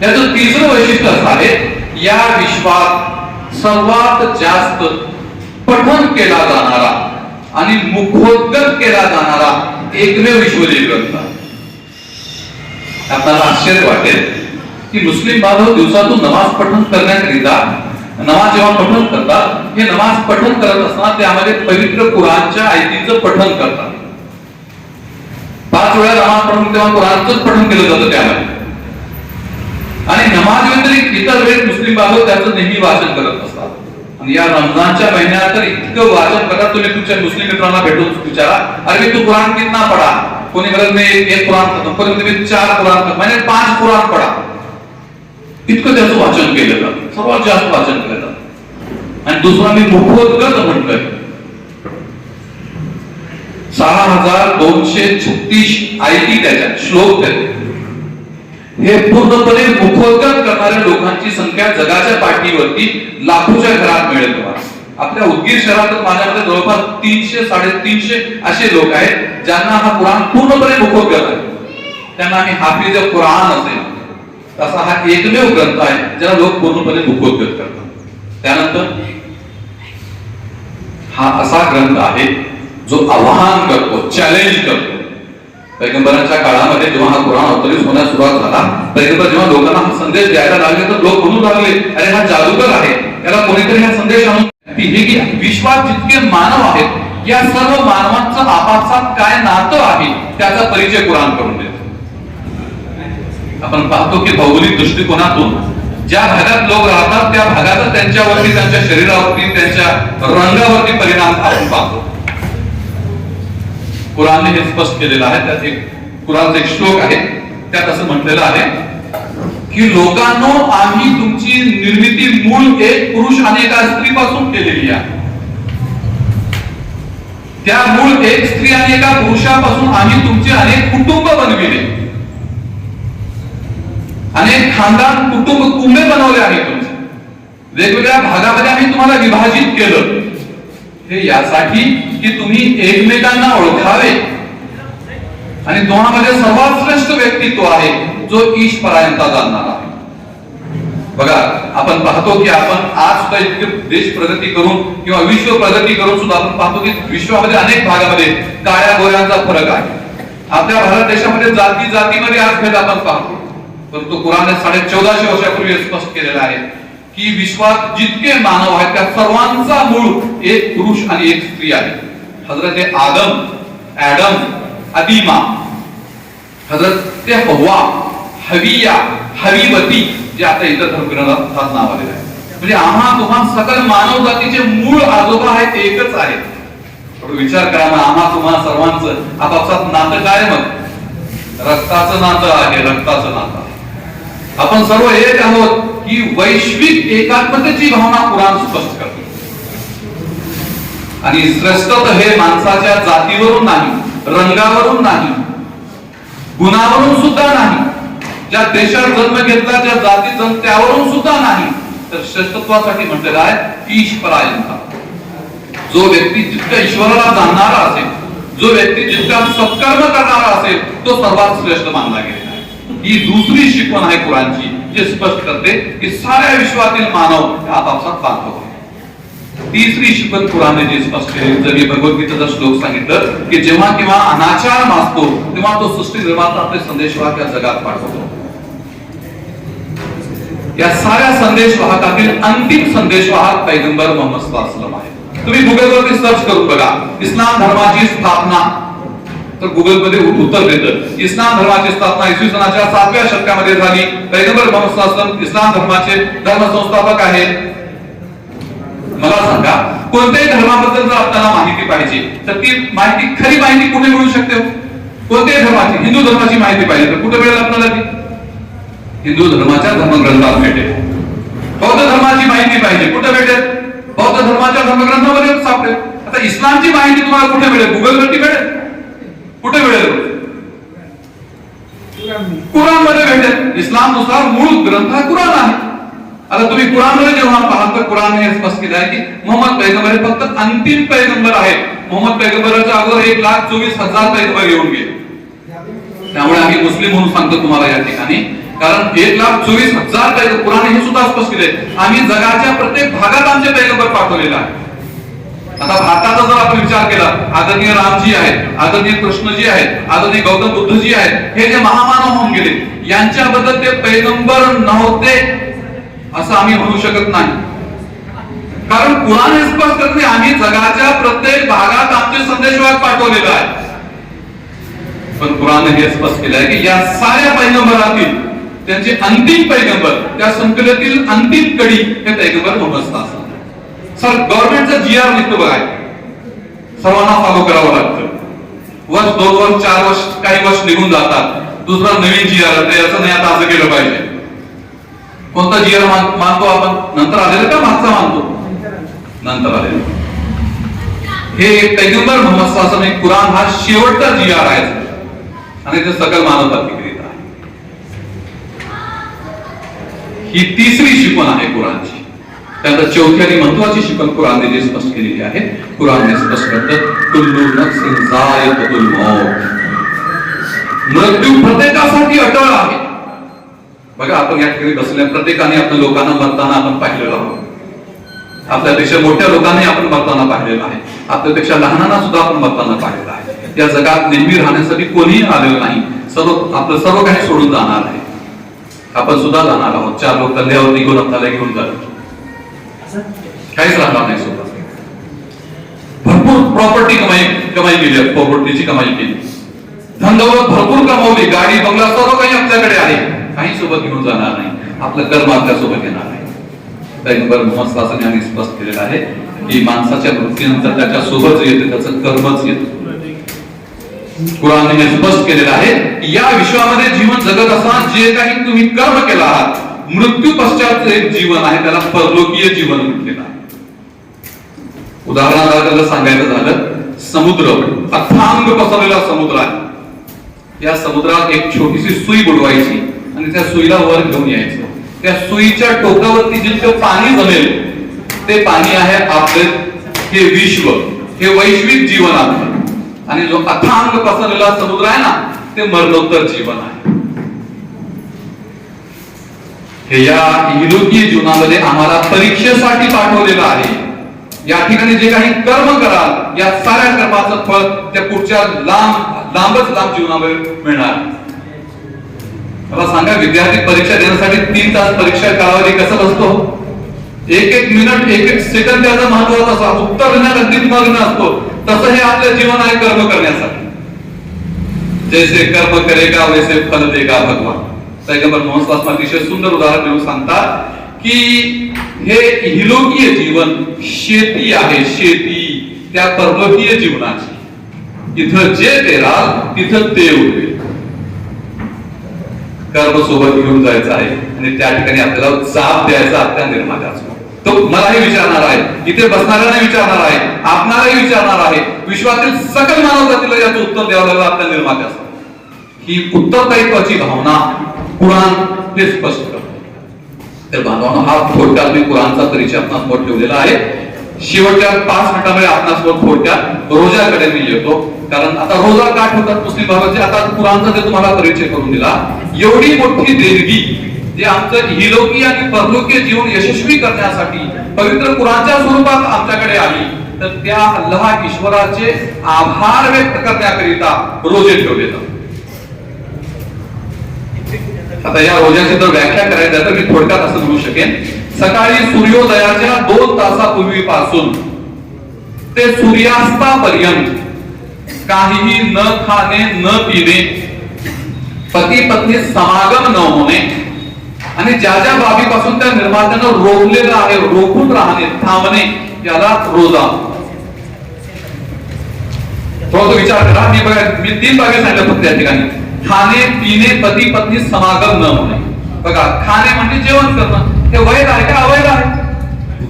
त्याचं तिसरं वैशिष्ट्य असं आहे या विश्वात सर्वात जास्त पठन केला जाणारा आणि मुखोद्गत केला जाणारा एकमेव विश्वजी ग्रंथ आपल्याला आश्चर्य वाटेल की मुस्लिम बांधव दिवसातून नमाज पठण करण्याकरिता नमाज जेव्हा पठण करतात हे नमाज पठण करत असताना त्यामध्ये पवित्र कुराणच्या आयतीचं पठण करतात. पाच वेळा नमाज पठण तेव्हा कुराणचंच पठण केलं जातं त्यामध्ये. आणि नमाज व्यतिरिक्त इतर वेळ मुस्लिम बांधव त्याचं नेहमी वाचन करत असतात. आणि या रमजानच्या महिन्यात तर इतकं वाचन करा तुम्ही तुमच्या मुस्लिम मित्रांना भेटून विचारा अरे तू कुराण कितना पडा कोणी म्हणत मी एक पुराण कुराण खतम कोणी म्हणते चार कुराण खतम म्हणजे पाच कुराण पडा इतकं त्याचं वाचन केलं जातं सर्वात जास्त वाचन केलं जातं. आणि दुसरा मी मुखोद्गत म्हटलंय. सहा हजार दोनशे छत्तीस आयती त्याच्यात श्लोक त्याचे हे पूर्णपणे मुखोद्गत करणाऱ्या लोकांची संख्या जगाच्या पाठीवरती लाखोच्या घरात मिळेल तुम्हाला. आपल्या उदगीर शहरात माझ्याकडे जवळपास तीनशे साडेतीनशे असे लोक आहेत ज्यांना हा कुराण पूर्णपणे मुखोद्गत आहे. त्यांना आम्ही हाफिज कुराण असेल. तसा हा एकमेव ग्रंथ आहे ज्याला लोक पूर्णपणे मुखोद्गत करतात. त्यानंतर हा असा ग्रंथ आहे जो आवाहन करतो चॅलेंज करतो. पैगंबरांच्या काळामध्ये जेव्हा हा कुराण अवतरित होण्यास सुरुवात झाला पैगंबर जेव्हा लोकांना हा संदेश द्यायला लागले तर लोक म्हणू लागले अरे हा जादूगर आहे. त्याला कोणीतरी हा संदेश आणून की विश्वात जितके मानव आहेत या सर्व मानवांचं आपापसात काय नातं आहे त्याचा परिचय कुराण करून देतो. आपण पाहतो की भौगोलिक दृष्टिकोनातून ज्या भागात लोक राहतात त्या भागात त्यांच्यावरती त्यांच्या शरीरावरती त्यांच्या रंगावरती परिणाम आपण पाहतो. कुरानने हे स्पष्ट केलेलं आहे. त्यात एक कुराणचा एक श्लोक आहे. त्यात असं म्हटलेलं आहे की लोकांनो आम्ही तुमची निर्मिती मूळ एक पुरुष आणि एका स्त्रीपासून केलेली आहे. त्या मूळ एक स्त्री आणि एका पुरुषापासून आम्ही तुमचे अनेक कुटुंब बनविले. अनेक खानदान कुटुंब कुंभे बनवले आहेत तुमचे. वेगवेगळ्या भागामध्ये आम्ही तुम्हाला विभाजित केलं. हे यासाठी की तुम्ही एकमेकांना ओळखावे आणि तुम्हामध्ये सर्वात श्रेष्ठ व्यक्तित्व आहे जो ईश परायंता जाणणार आहे. बघा आपण पाहतो की आपण आज सुद्धा इतके देश प्रगती करून किंवा विश्व प्रगती करून सुद्धा आपण पाहतो की विश्वामध्ये अनेक भागामध्ये काळ्या गोऱ्यांचा फरक आहे. आपल्या भारत देशामध्ये जाती जातीमध्ये आज भेद आपण पाहतो. परंतु कुराने साडे चौदाशे वर्षापूर्वी स्पष्ट केलेला आहे. की विश्वात जितके मानव आहेत त्या सर्वांचा मूळ एक पुरुष आणि एक स्त्री आहे. हजरत आदम ऍडम अदिमा हजरत हवा हविया हवीवती जे आता इतर धर्मग्रंथात नाव आलेलं आहे. म्हणजे आम्हा तुम्हा सकल मानव जातीचे मूळ आजोबा आहेत एकच आहे थोडं विचार करा ना आम्हा तुम्हा सर्वांचं आपापसात नातं काय मग? रक्ताचं नातं आहे रक्ताचं नातं आहे. आपण सर्व एक आहोत. ही वैश्विक एकात्मतेची भावना कुराण स्पष्ट करते. आणि श्रेष्ठत्व हे माणसाच्या जातीवरून नाही रंगावरून नाही गुणावरून सुद्धा नाही ज्या देशात जन्म घेतला ज्या जाती जन्म त्यावरून सुद्धा नाही तर श्रेष्ठत्वासाठी म्हटलेलं आहे ईश्वरायंता जो व्यक्ती जितका ईश्वराला जाणणारा असेल जो व्यक्ती जितका सत्कर्म करणारा असेल तो सर्वात श्रेष्ठ मानला गेलेला आहे. ही दुसरी शिकवण आहे कुराणची. जे स्पष्ट करते की साऱ्या विश्वातील मानव हे आपापसात बांधव आहे तिसरी शिकवण कुराने जे स्पष्ट केली जर भगवद्गीतेचा श्लोक सांगितलं की जेव्हा किंवा अनाचार माजतो तेव्हा तो सृष्टी निर्माता आपले संदेशवाहक या जगात पाठवतो. या साऱ्या संदेशवाहकातील अंतिम संदेशवाहक पैगंबर मोहम्मद वसल्लम आहे तुम्ही गुगल वरती सर्च करून बघा. इस्लाम धर्माची स्थापना तर गुगलमध्ये उत्तर देतं. इस्लाम धर्माची स्थापना इसवी सणाच्या सातव्या शतकामध्ये झाली. पैगंबर मोहम्मद इस्लाम धर्माचे धर्मसंस्थापक आहे. मला सांगा कोणत्याही धर्माबद्दल जर आपल्याला माहिती पाहिजे तर ती माहिती खरी माहिती कुठे मिळू शकते हो? कोणत्याही धर्माची हिंदू धर्माची माहिती पाहिजे तर कुठे मिळेल आपल्याला ती? हिंदू धर्माच्या धर्मग्रंथात भेटेल. बौद्ध धर्माची माहिती पाहिजे कुठे भेटेल? बौद्ध धर्माच्या धर्मग्रंथामध्ये सापडेल. आता इस्लामची माहिती तुम्हाला कुठे मिळेल? गुगलवरती मिळेल. कुठे मिळेल कुराणमध्ये भेटेल इस्लामनुसार मूळ ग्रंथ हा कुराण आहे. आता तुम्ही कुराणमध्ये जेव्हा पाहता कुराण हे स्पष्ट केलं आहे की मोहम्मद पैगंबर हे फक्त अंतिम पैगंबर आहेत. मोहम्मद पैगंबराच्या अगोदर एक लाख चोवीस हजार पैगंबर येऊन गेले. त्यामुळे आम्ही मुस्लिम म्हणून सांगतो तुम्हाला या ठिकाणी. कारण एक लाख चोवीस हजार पैगंबर कुराण हे सुद्धा स्पष्ट केले आम्ही जगाच्या प्रत्येक भागात आमचे पैगंबर पाठवलेले आहे आता भारताचा जर आपण विचार केला आदरणीय रामजी आहेत आदरणीय कृष्णजी आहेत आदरणीय गौतम बुद्धजी आहेत हे जे महामानव होऊन गेले यांच्याबद्दल ते पैगंबर नव्हते असं आम्ही म्हणू शकत नाही. कारण कुराण हे स्पष्ट करते आम्ही जगाच्या प्रत्येक भागात आमचे संदेशवाहक पाठवलेला आहे पण कुराण हे स्पष्ट केलं आहे की या साऱ्या पैगंबरातील त्यांचे अंतिम पैगंबर त्या संकलेतील अंतिम कडी हे पैगंबर म्हणून असतात. सर गव्हर्नमेंटचा जी आर निघतो बघा. सर्वांना फॉलो करावं लागतं. वर्ष दोन वर्ष चार वर्ष काही वर्ष निघून जातात. दुसरा नवीन जी आर असं नाही आता असं केलं पाहिजे. कोणता जी आर मानतो आपण? नंतर आलेलं का मागचा मानतो? नंतर आलेलं. हे पैगंबर मोहम्मद सासन एक कुराण हा शेवटचा जी आर आहे. आणि ते सकल मानवता आहे. ही तिसरी शिकवण आहे कुराणची. त्यानंतर चौथी आणि महत्वाची शिकवण कुराणने जे स्पष्ट केलेली आहे कुराणने स्पष्ट करतं कुल्लू नफ्सिन मौत. मृत्यू प्रत्येकासाठी अटळ आहे. बघा आपण या ठिकाणी बसल्या प्रत्येकाने आपल्या लोकांना मरताना आपण पाहिलेलो आहोत. आपल्यापेक्षा मोठ्या लोकांनाही आपण मरताना पाहिलेलं आहे. आपल्यापेक्षा लहानांना सुद्धा आपण मरताना पाहिलेलं आहे. या जगात नेहमी राहण्यासाठी कोणीही आलेलं नाही. सर्व आपलं सर्व काही सोडून जाणार आहे. आपण सुद्धा जाणार आहोत. चार लोक कल्ल्यावर निघून आपल्याला घेऊन जातो काहीच राहणार नाही स्वतः भरपूर प्रॉपर्टी कमाई कमाई केली प्रॉपर्टीची कमाई केली. धनदौलत भरपूर कमावली गाडी बंगला सर्व काही आपल्याकडे आहे. काही सोबत घेऊन जाणार नाही. आपलं कर्म आपल्यासोबत येणार आहे त्यानंतर मोहम्मद यांनी स्पष्ट केलेलं आहे की माणसाच्या मृत्यूनंतर त्याच्या सोबत येते त्याचं कर्मच येतं कुराने हे स्पष्ट केलेलं आहे की या विश्वामध्ये जीवन जगत असताना जे काही तुम्ही कर्म केला आहात मृत्यू पश्चात एक जीवन आहे त्याला परलोकीय जीवन म्हटलेलं आहे. उदाहरणार्थ सांगायचं झालं समुद्र अथांग पसरलेला समुद्र आहे. या समुद्रात एक छोटीशी सुई बुडवायची आणि त्या सुईला वर घेऊन यायचं. त्या सुईच्या टोकावरती जितकं पाणी जमेल ते पाणी आहे आपले हे विश्व हे वैश्विक जीवन आहे आणि जो अथांग पसरलेला समुद्र आहे ना ते मरणोत्तर जीवन आहे. हे या इलोकीय जीवनामध्ये आम्हाला परीक्षेसाठी पाठवलेलं आहे. या ठिकाणी जे काही कर्म कराल या साऱ्या कर्माचं फळ त्या पुढच्या लांब लांबच लांब जीवनामध्ये मिळणार. मला सांगा विद्यार्थी परीक्षा देण्यासाठी तीन तास परीक्षा कालावधी कसा असतो एक एक मिनिट एक एक सेकंद त्याचा महत्त्वाचा असा उत्तर देण्यात अगदी मग्न असतो तसं हे आपलं जीवन आहे कर्म करण्यासाठी. जैसे कर्म करेगा वैसे फल देगा भगवान. पैगंबर मोहम्मद अतिशय सुंदर उदाहरण देऊन सांगतात की हे हिलोकीय जीवन शेती आहे शेती त्या परलोकीय जीवनाची. इथं जे पेराल तिथं ते उगवेल कर्म सोबत घेऊन जायचं आहे आणि त्या ठिकाणी आपल्याला जाब द्यायचा आपल्या निर्मात्याचा तो मलाही विचारणार आहे इथे बसणाऱ्यांना विचारणार आहे आपणालाही विचारणार आहे. विश्वातील सकल मानवजातीला याचं उत्तर द्यावं लागलं आपल्या निर्मात्याचं ही उत्तरदायित्वाची भावना कुराण हे स्पष्ट तर बांधवांना हा थोडक्यात मी कुराणचा परिचय आपणासमोर ठेवलेला आहे. शेवटच्या पाच मिनिटांमध्ये आपणासमोर थोडक्यात रोजाकडे मी येतो. कारण आता रोजा का ठेवतात मुस्लिम भागाचे आता कुराणचा ते तुम्हाला परिचय करून दिला. एवढी मोठी देणगी जे आमचं हिलोकी आणि परलोकीय जीवन यशस्वी करण्यासाठी पवित्र कुराणच्या स्वरूपात आमच्याकडे आली तर त्या अल्लाह ईश्वराचे आभार व्यक्त करण्याकरिता रोजे ठेवले जातात आता या रोजाची जर व्याख्या करायची तर मी थोडक्यात असं म्हणू शकेन. सकाळी सूर्योदयाच्या दोन तासापूर्वीपासून ते सूर्यास्तापर्यंत काहीही न खाणे न पिणे पती पत्नी समागम न होणे आणि ज्या ज्या बाबीपासून त्या निर्मात्यानं रोखलेलं आहे रोखून राहणे थांबणे याला रोजा. थोडस विचार करा. मी बघा मी तीन बाबी सांगितल्या फक्त या ठिकाणी. खाणे पिणे पती पत्नी समागम न होणे. बघा खाणे म्हणजे जेवण करणं. हे वैध आहे का अवैध आहे?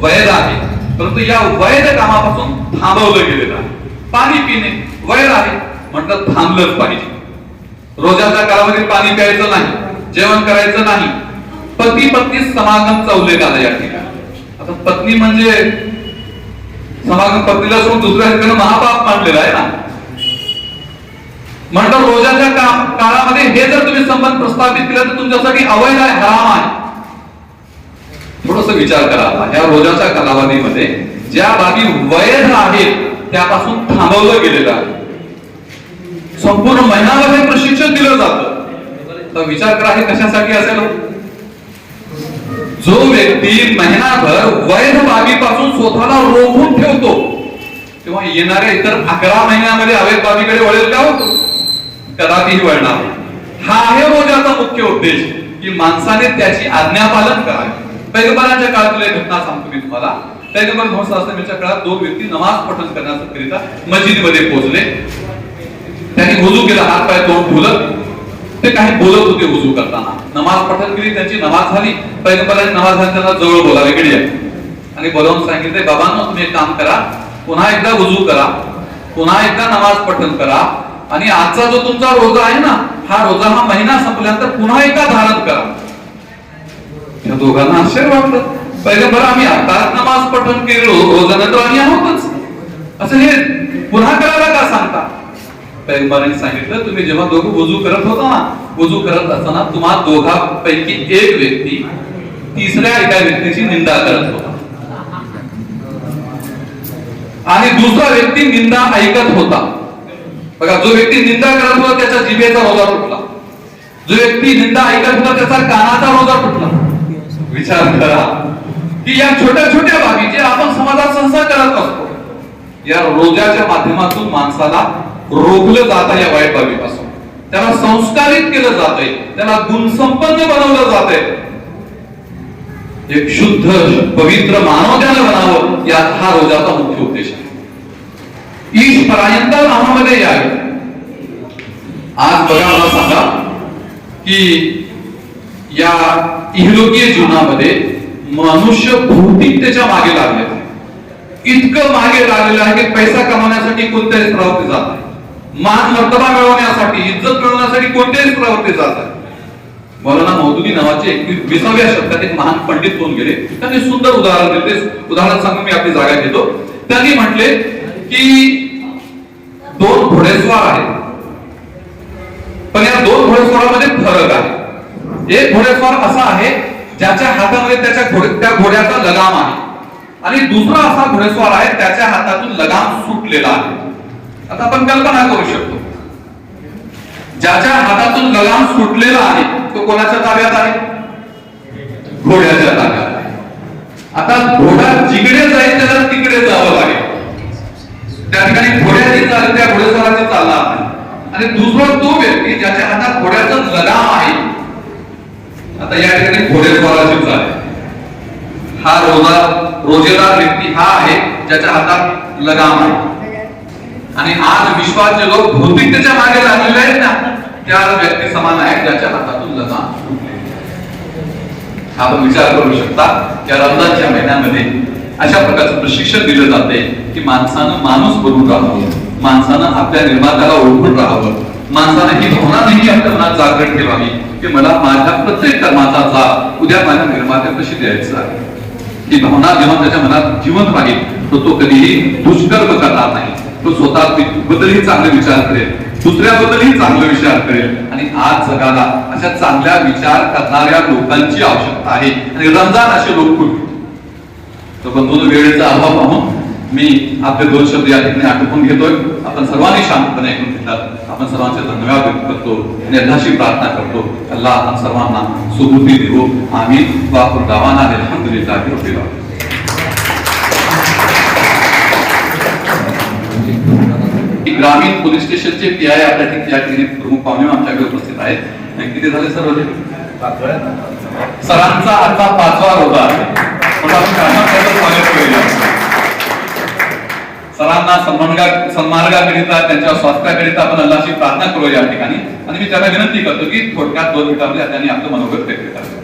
वैध आहे. परंतु या वैध कामापासून थांबवलं गेलेलं आहे. पाणी पिणे वैध आहे. म्हटलं थांबलंच पाहिजे. रोजाच्या कालावधीत पाणी प्यायचं नाही जेवण करायचं नाही. पती पत्नी समागम चवले आलं या ठिकाणी. आता पत्नी म्हणजे समागम पत्नीला सोडून दुसऱ्या ठिकाणी महापाप मानलेला आहे ना? म्हणतो रोजाच्या का- काळामध्ये हे जर तुम्ही संबंध प्रस्थापित केलं तर तुमच्यासाठी अवैध आहे हराम आहे. थोडस विचार करा या रोजाच्या कालावधीमध्ये ज्या बाबी वैध आहेत त्यापासून थांबवलं गेलेलं आहे. संपूर्ण महिनाभर हे प्रशिक्षण दिलं जातं. तर विचार करा हे कशासाठी असेल हो? जो व्यक्ती महिनाभर वैध बाबीपासून स्वतःला रोखून ठेवतो तेव्हा येणाऱ्या इतर अकरा महिन्यामध्ये अवैध बाबीकडे वळेल का होतो कदापिही वळणार हा आहे रोजाचा मुख्य उद्देश की माणसाने त्याची आज्ञापालन करावे. पैगंबरांच्या काळातली घटना सांगतो मी तुम्हाला. पैगंबर मोहसाच्या काळात दोन व्यक्ती नमाज पठण करण्याकरिता मस्जिदमध्ये पोहोचले. त्यांनी वजू केला हात पाय तोंड बोलत ते काही बोलत होते वजू करताना. नमाज पठण केली त्यांची नमाज झाली. पैगंबरांनी नमाज झाली त्यांना जवळ बोलावे गेली. आणि बोलावून सांगितले बाबांनो तुम्ही एक काम करा. पुन्हा एकदा वजू करा. पुन्हा एकदा नमाज पठण करा. आणि आजचा जो तुमचा रोजा आहे ना हा रोजा हा महिना संपल्यानंतर पुन्हा एकदा धारण करा. या दोघांना आश्चर्य वाटलं. पैगंबर आम्ही आता नमाज पठण केलो रोजानंतर आम्ही आहोतच. असं हे पुन्हा करायला का सांगता? पैगंबरांनी सांगितलं तुम्ही जेव्हा दोघं वजू करत होता ना वजू करत असताना तुम्हा दोघांपैकी एक व्यक्ती तिसऱ्या एका व्यक्तीची निंदा करत होता. आणि दुसरा व्यक्ती निंदा ऐकत होता. बघा जो व्यक्ती निंदा करत होता त्याच्या जिभेचा रोजा तुटला जो व्यक्ती निंदा ऐकत होता त्याचा कानाचा रोजा तुटला विचार करा. की या छोट्या छोट्या बाबी जे आपण समाजात संसार करत असतो या रोजाच्या माध्यमातून माणसाला रोखलं जात या वाईट बाबीपासून. त्याला संस्कारित केलं जात आहे त्याला गुणसंपन्न बनवलं जात आहे एक शुद्ध पवित्र मानव त्याला बनावं यात हा रोजाचा मुख्य उद्देश आहे. ईश परायंत नावामध्ये यावे आज बघा मला सांगा की या इहलोकीय जीवनामध्ये मनुष्य भौतिक त्याच्यामागे लागले इतकं मागे लागलेलं आहे की पैसा कमावण्यासाठी कोणत्याही स्तरावरती जात आहे मान मर्तबा मिळवण्यासाठी इज्जत मिळवण्यासाठी कोणत्याही स्तरावरती जात आहे मौलाना मौदुदी नावाचे एकवीस विसाव्या शतकात एक महान पंडित होऊन गेले त्यांनी सुंदर उदाहरण दिले उदाहरण सांगून मी आपली जागा घेतो त्यांनी म्हटले की दोन घोडेस्वार आहेत. पण या दोन घोडेस्वारामध्ये फरक आहे. एक घोडेस्वार असा आहे ज्याच्या हातामध्ये त्याच्या घोडे त्या घोड्याचा लगाम आहे. आणि दुसरा असा घोडेस्वार आहे त्याच्या हातातून लगाम सुटलेला आहे. आता आपण कल्पना करू शकतो. ज्याच्या हातातून लगाम सुटलेला आहे तो कोणाच्या ताब्यात आहे? घोड्याच्या ताब्यात आहे. आता घोडा जिकडे जाईल त्याला तिकडे जावं लागेल. त्या ठिकाणी घोड्याची चाल त्या घोडेस्वाराची चालणार नाही. आणि दुसरा तो व्यक्ती ज्याच्या हातात घोड्याचं लगाम आहे आता या ठिकाणी घोडेस्वाराची चाल हा रोजा रोजेदार व्यक्ती हा आहे ज्याच्या हातात लगाम आहे. आणि आज विश्वाचे लोक भौतिकतेच्या मागे लागलेले आहेत ना त्या व्यक्ती समान आहेत ज्याच्या हातातून लगाम आपण विचार करू शकता या रमजानच्या महिन्यामध्ये अशा प्रकारचं प्रशिक्षण दिलं जाते. की माणसानं माणूस बनून राहावं. माणसानं आपल्या निर्मात्याला ओळखून राहावं. माणसानं ही भावना नाही आपल्या मनात जागरण ठेवावी की मला माझ्या प्रत्येक कर्माचा उद्या माझ्या निर्मात्यापाशी द्यायचा आहे. ही भावना जेव्हा त्याच्या मनात जिवंत राहील तर तो कधीही दुष्कर्म करणार नाही. तो स्वतः बद्दलही चांगले विचार करेल दुसऱ्याबद्दलही चांगला विचार करेल आणि आज जगाला अशा चांगल्या विचार करणाऱ्या लोकांची आवश्यकता आहे. आणि रमजान असे लोक तर बंधू वेळेचा अभाव पाहून मी आपले दोन शब्द या ठिकाणी आटोपून घेतोय. आपण सर्वांनी शांतपणे ऐकून घेतलात. आपण सर्वांचे धन्यवाद व्यक्त करतो आणि अल्लाची प्रार्थना करतो. अल्लाह आपण सर्वांना सुबुद्धी देवो. आम्ही वापर गावाना अल्हम्दुलिल्लाह. ग्रामीण पोलीस स्टेशनचे पी आय आपल्या ठिकाणी प्रमुख पाहुणे आमच्याकडे उपस्थित आहेत. किती झाले सर होते सरांचा आता पाचवा आहे. म्हणून आपण सरांना सन्मानगा सन्मार्गाकरिता त्यांच्या स्वास्थ्याकरिता आपण अल्लाशी प्रार्थना करू या ठिकाणी. आणि मी त्यांना विनंती करतो की थोडक्यात दोन मिनिटांमध्ये त्यांनी आपलं मनोगत व्यक्त करावं.